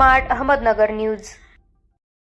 Smart Ahmednagar news.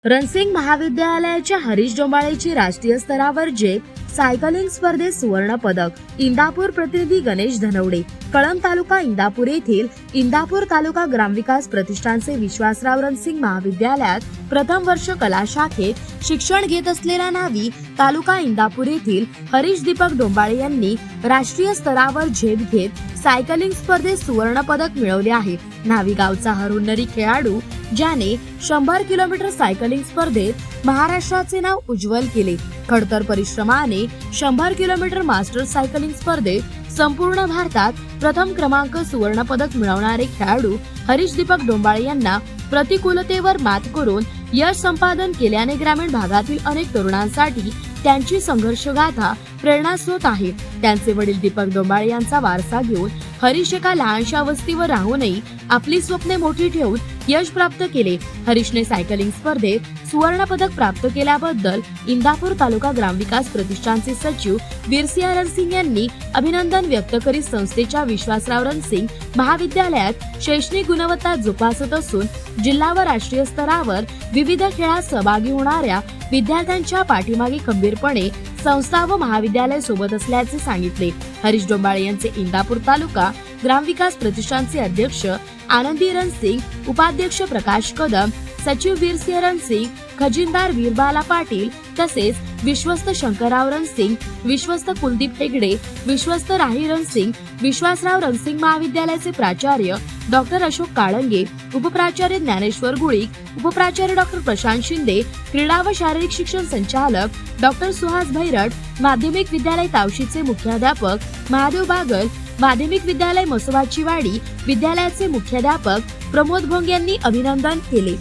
Ransing महाविद्यालयाच्या हरीश डोंबाळेची राष्ट्रीय स्तरावर जे सायकलिंग स्पर्धेत सुवर्ण पदक. इंदापूर प्रतिनिधी गणेश धनवडे. कळंब तालुका इंदापूर येथील इंदापूर तालुका ग्रामविकास प्रतिष्ठानचे विश्वासराव रणसिंग महाविद्यालयात प्रथम वर्ष कला शाखेत शिक्षण घेत असलेल्या नावी तालुका इंदापूर येथील हरीश दीपक डोंबाळे यांनी राष्ट्रीय स्तरावर झेप घेत सायकलिंग स्पर्धेत सुवर्ण पदक मिळवले आहे. नावी गावचा खेळाडू ज्याने शंभर किलोमीटर सायकलिंग स्पर्धेत महाराष्ट्राचे नाव उज्ज्वल केले. खडतर परिश्रमाने शंभर किलोमीटर मास्टर सायकलिंग स्पर्धेत संपूर्ण भारतात प्रथम क्रमांक सुवर्ण पदक मिळवणारे खेळाडू हरीश दीपक डोंबाळे यांना प्रतिकूलतेवर मात करून यश संपादन केल्याने ग्रामीण भागातील अनेक तरुणांसाठी त्यांची संघर्षगाथा प्रेरणास्रोत आहे. त्यांचे वडील दीपक डोंबाळे यांचा वारसा घेऊन हरीश एका लहानशा वस्तीवर राहूनही आपली स्वप्ने मोठी ठेवून यश प्राप्त केले. हरीशने सायकलिंग स्पर्धेत सुवर्ण पदक प्राप्त केल्याबद्दल इंदापूर तालुका ग्रामविकास प्रतिष्ठानचे सचिव वीरसिंह रणसिंग यांनी अभिनंदन व्यक्त करीत संस्थेच्या विश्वासराव रणसिंग महाविद्यालयात शैक्षणिक गुणवत्ता जोपासत असून जिल्हा व राष्ट्रीय स्तरावर विविध खेळात सहभागी होणाऱ्या विद्यार्थ्यांच्या पाठीमागे खंबीरपणे संस्था व महाविद्यालय सोबत असल्याचे सांगितले. हरीश डोंबाळे यांचे इंदापूर तालुका ग्रामविकास प्रतिष्ठानचे अध्यक्ष आनंदी रणसिंग उपाध्यक्ष प्रकाश कदम सचिव वीरसिंह रणसिंग खजिनदार वीरबाला पाटील तसेच विश्वस्त शंकरराव रणसिंग विश्वस्त कुलदीप हेगडे विश्वस्त राही रणसिंग विश्वासराव रणसिंग महाविद्यालयाचे प्राचार्य डॉक्टर अशोक काळंगे उपप्राचार्य ज्ञानेश्वर गुळीक उपप्राचार्य डॉक्टर प्रशांत शिंदे क्रीडा व शारीरिक शिक्षण संचालक डॉक्टर सुहास भैरट माध्यमिक विद्यालय तावशीचे मुख्याध्यापक महादेव बागल माध्यमिक विद्यालय मसोबाची वाडी विद्यालयाचे मुख्याध्यापक प्रमोद भोंग यांनी अभिनंदन केले.